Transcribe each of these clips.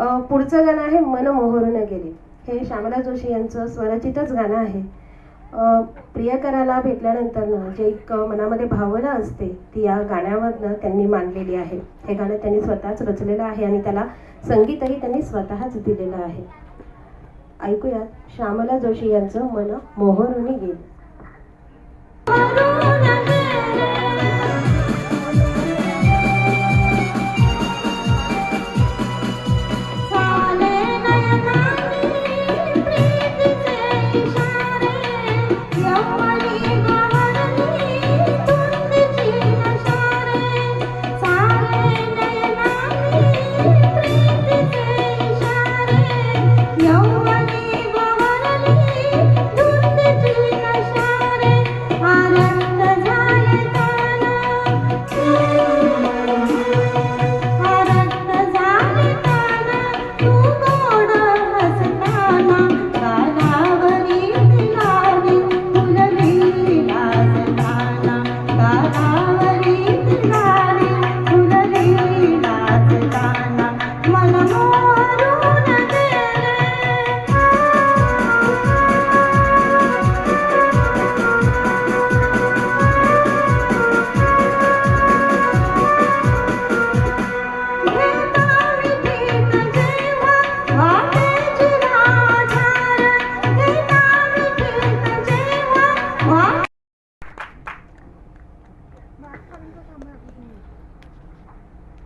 पुढचं गाणं आहे मन मोहरून गेले. हे श्यामला जोशी यांचं स्वरचितच गाणं आहे. प्रियकराला भेटल्यानंतर ना जे एक मनामध्ये भावना असते ती या गाण्यामधनं त्यांनी मांडलेली आहे. हे गाणं त्यांनी स्वतःच रचलेलं आहे आणि त्याला संगीतही त्यांनी स्वतःच दिलेलं आहे. ऐकूयात श्यामला जोशी यांचं मन मोहरून गेले.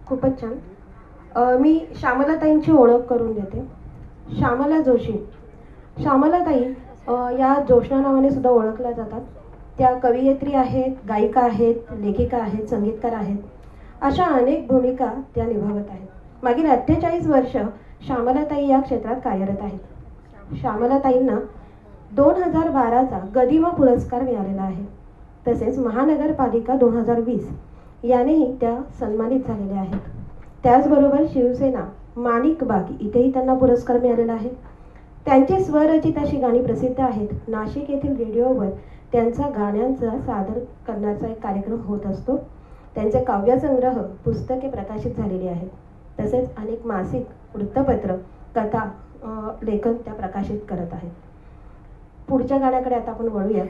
खूपच छान. मी श्यामलाताईंची ओळख करून देते. श्यामला जोशी. श्यामलाताई या जोशना नावाने सुद्धा ओळखल्या जातात. त्या कवयित्री आहेत गायिका आहेत लेखिका आहेत संगीतकार आहेत. अशा अनेक भूमिका त्या निभावत आहेत. मागील अठ्ठेचाळीस वर्ष श्यामलाताई या क्षेत्रात कार्यरत आहेत. श्यामलाताईंना दोन हजार बाराचा गदिमा पुरस्कार मिळालेला आहे. तसेच महानगरपालिका दोन हजार वीस यानेही त्या सन्मानित झालेल्या आहेत. त्याचबरोबर शिवसेना माणिक बाग इथेही त्यांना पुरस्कार मिळालेला आहे. त्यांची स्वरचित अशी गाणी प्रसिद्ध आहेत. नाशिक येथील रेडिओवर त्यांचा गाण्यांचा सादर करण्याचा एक कार्यक्रम होत असतो. त्यांचे काव्यसंग्रह पुस्तके प्रकाशित झालेली आहेत. तसेच अनेक मासिक वृत्तपत्र कथा लेखन त्या प्रकाशित करत आहेत. पुढच्या गाण्याकडे आता आपण वळूयात.